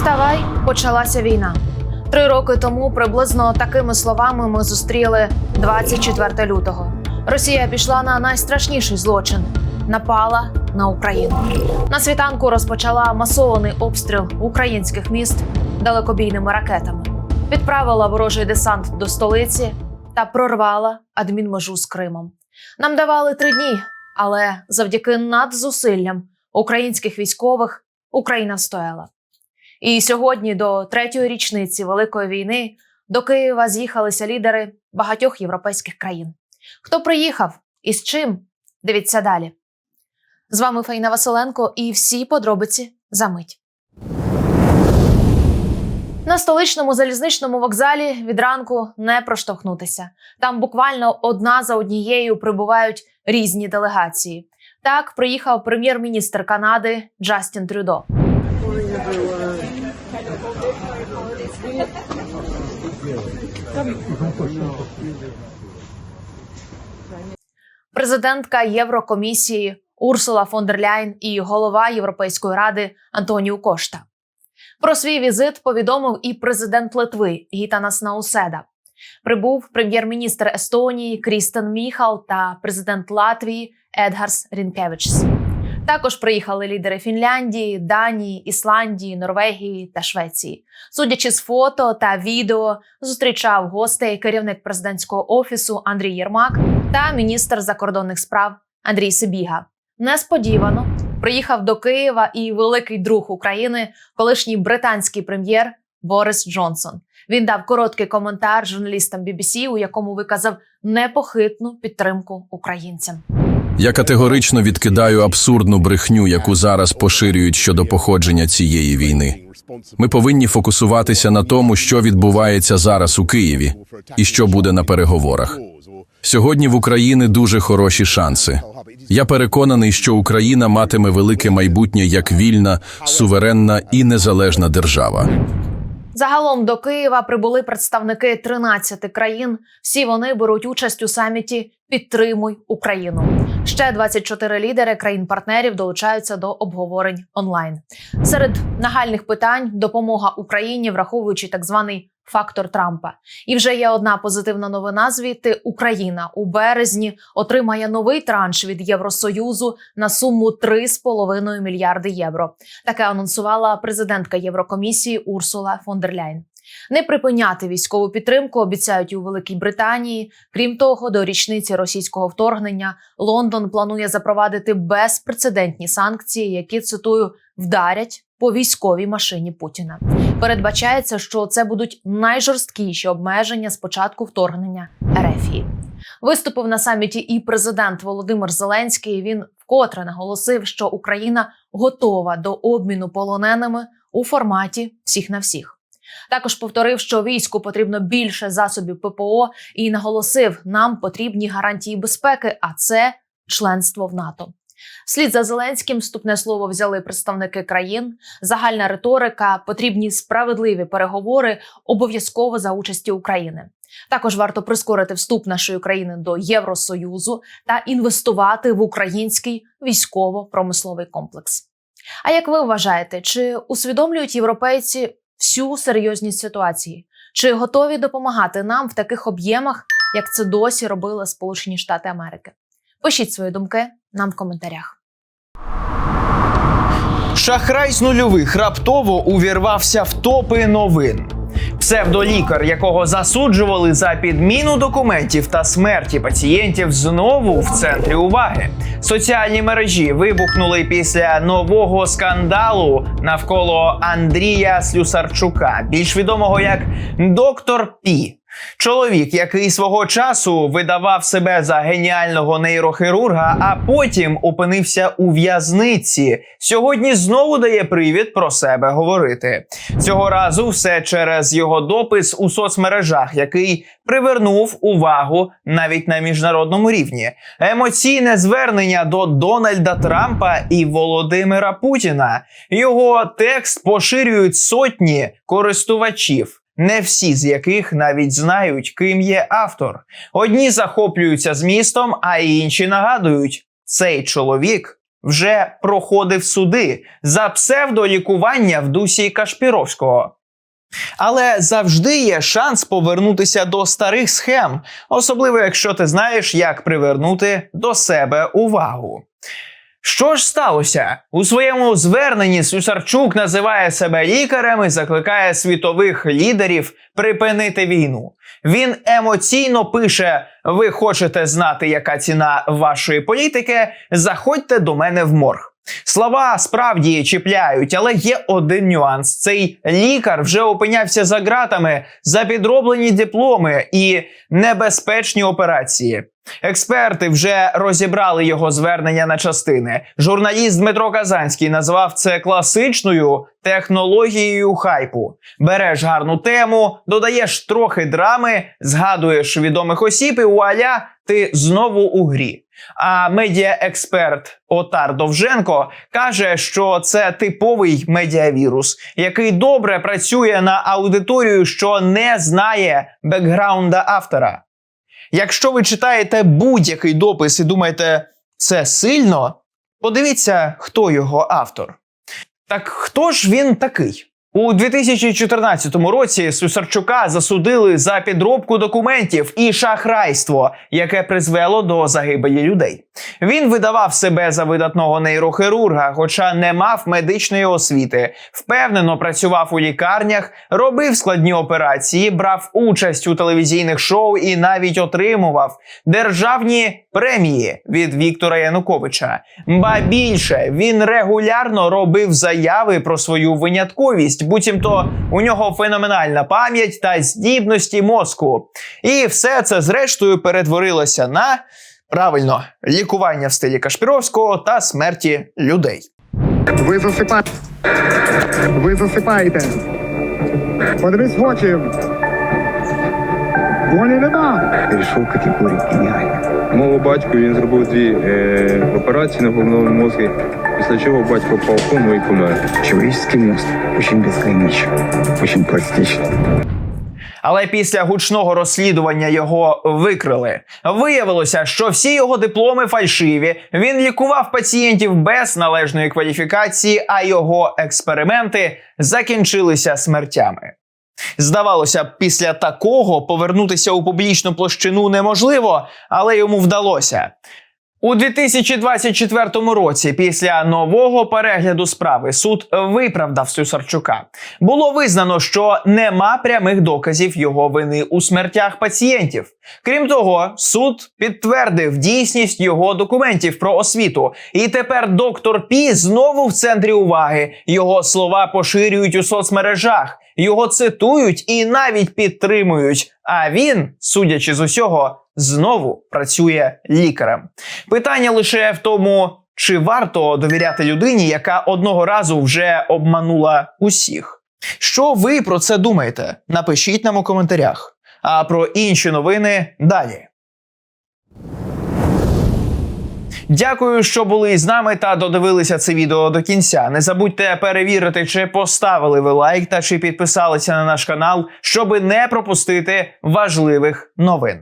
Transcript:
Вставай, почалася війна. Три роки тому приблизно такими словами ми зустріли 24 лютого. Росія пішла на найстрашніший злочин напала на Україну. На світанку розпочала масований обстріл українських міст далекобійними ракетами, відправила ворожий десант до столиці та прорвала адмінмежу з Кримом. Нам давали три дні, але завдяки надзусиллям українських військових Україна стояла. І сьогодні, до третьої річниці Великої війни, до Києва з'їхалися лідери багатьох європейських країн. Хто приїхав і з чим? Дивіться далі. З вами Фаїна Василенко і всі подробиці за мить. На столичному залізничному вокзалі від ранку не проштовхнутися. Там буквально одна за однією прибувають різні делегації. Так приїхав прем'єр-міністр Канади Джастін Трюдо. Президентка Єврокомісії Урсула фон дер Ляйн і голова Європейської ради Антоніу Кошта. Про свій візит повідомив і президент Литви Гітанас Науседа. Прибув прем'єр-міністр Естонії Крістен Міхал та президент Латвії Едгарс Рінкевичс. Також приїхали лідери Фінляндії, Данії, Ісландії, Норвегії та Швеції. Судячи з фото та відео, зустрічав гостей керівник президентського офісу Андрій Єрмак та міністр закордонних справ Андрій Сибіга. Несподівано приїхав до Києва і великий друг України, колишній британський прем'єр Борис Джонсон. Він дав короткий коментар журналістам BBC, у якому виказав непохитну підтримку українцям. Я категорично відкидаю абсурдну брехню, яку зараз поширюють щодо походження цієї війни. Ми повинні фокусуватися на тому, що відбувається зараз у Києві і що буде на переговорах. Сьогодні в Україні дуже хороші шанси. Я переконаний, що Україна матиме велике майбутнє як вільна, суверенна і незалежна держава. Загалом до Києва прибули представники 13 країн. Всі вони беруть участь у саміті Підтримуй Україну. Ще 24 лідери країн-партнерів долучаються до обговорень онлайн. Серед нагальних питань допомога Україні, враховуючи так званий фактор Трампа. І вже є одна позитивна новина. Звідти Україна у березні отримає новий транш від Євросоюзу на суму 3,5 мільярди євро. Таке анонсувала президентка Єврокомісії Урсула фон дер Ляйн. Не припиняти військову підтримку обіцяють у Великій Британії. Крім того, до річниці російського вторгнення Лондон планує запровадити безпрецедентні санкції, які цитую вдарять по військовій машині Путіна. Передбачається, що це будуть найжорсткіші обмеження з початку вторгнення Ерефії. Виступив на саміті і президент Володимир Зеленський. Він вкотре наголосив, що Україна готова до обміну полоненими у форматі всіх на всіх. Також повторив, що війську потрібно більше засобів ППО і наголосив, нам потрібні гарантії безпеки, а це членство в НАТО. Слід за Зеленським вступне слово взяли представники країн. Загальна риторика, потрібні справедливі переговори, обов'язково за участі України. Також варто прискорити вступ нашої країни до Євросоюзу та інвестувати в український військово-промисловий комплекс. А як ви вважаєте, чи усвідомлюють європейці всю серйозність ситуації? Чи готові допомагати нам в таких об'ємах, як це досі робили Сполучені Штати Америки? Пишіть свої думки нам в коментарях. Шахрай з нульових раптово увірвався в топи новин. Псевдолікар, якого засуджували за підміну документів та смерті пацієнтів, знову в центрі уваги. Соціальні мережі вибухнули після нового скандалу навколо Андрія Слюсарчука, більш відомого як доктор Пі. Чоловік, який свого часу видавав себе за геніального нейрохірурга, а потім опинився у в'язниці, сьогодні знову дає привід про себе говорити. Цього разу все через його допис у соцмережах, який привернув увагу навіть на міжнародному рівні. Емоційне звернення до Дональда Трампа і Володимира Путіна. Його текст поширюють сотні користувачів не всі з яких навіть знають, ким є автор. Одні захоплюються змістом, а інші нагадують, цей чоловік вже проходив суди за псевдолікування в дусі Кашпіровського. Але завжди є шанс повернутися до старих схем, особливо якщо ти знаєш, як привернути до себе увагу. Що ж сталося? У своєму зверненні Сюсарчук називає себе лікарем і закликає світових лідерів припинити війну. Він емоційно пише: Ви хочете знати, яка ціна вашої політики? Заходьте до мене в морг. Слова справді чіпляють, але є один нюанс: цей лікар вже опинявся за ґратами за підроблені дипломи і небезпечні операції. Експерти вже розібрали його звернення на частини. Журналіст Дмитро Казанський назвав це класичною технологією хайпу. Береш гарну тему, додаєш трохи драми, згадуєш відомих осіб, і вуаля, ти знову у грі. А медіаексперт Отар Довженко каже, що це типовий медіавірус, який добре працює на аудиторію, що не знає бекграунда автора. Якщо ви читаєте будь-який допис і думаєте, це сильно, подивіться, хто його автор. Так хто ж він такий? У 2014 році Сусарчука засудили за підробку документів і шахрайство, яке призвело до загибелі людей. Він видавав себе за видатного нейрохірурга, хоча не мав медичної освіти, впевнено працював у лікарнях, робив складні операції, брав участь у телевізійних шоу і навіть отримував державні премії від Віктора Януковича. Ба більше він регулярно робив заяви про свою винятковість, буцімто у нього феноменальна пам'ять та здібності мозку. І все це зрештою перетворилося на правильно лікування в стилі Кашпіровського та смерті людей. Ви засипаєте. Ви засипаєте. Подивись в очі. Волі нема. Перейшов категорію геніально. Мого батьку він зробив дві е, операції на головному мозку, після чого батько впав в кому і помер. Человеческий мозг очень безграничен, очень пластичен. Але після гучного розслідування його викрили. Виявилося, що всі його дипломи фальшиві. Він лікував пацієнтів без належної кваліфікації, а його експерименти закінчилися смертями. Здавалося після такого повернутися у публічну площину неможливо, але йому вдалося. У 2024 році, після нового перегляду справи, суд виправдав Сюсарчука. Було визнано, що нема прямих доказів його вини у смертях пацієнтів. Крім того, суд підтвердив дійсність його документів про освіту. І тепер доктор Пі знову в центрі уваги. Його слова поширюють у соцмережах, його цитують і навіть підтримують. А він, судячи з усього, знову працює лікарем. Питання лише в тому, чи варто довіряти людині, яка одного разу вже обманула усіх. Що ви про це думаєте? Напишіть нам у коментарях. А про інші новини далі. Дякую, що були з нами та додивилися це відео до кінця. Не забудьте перевірити, чи поставили ви лайк та чи підписалися на наш канал, щоби не пропустити важливих новин.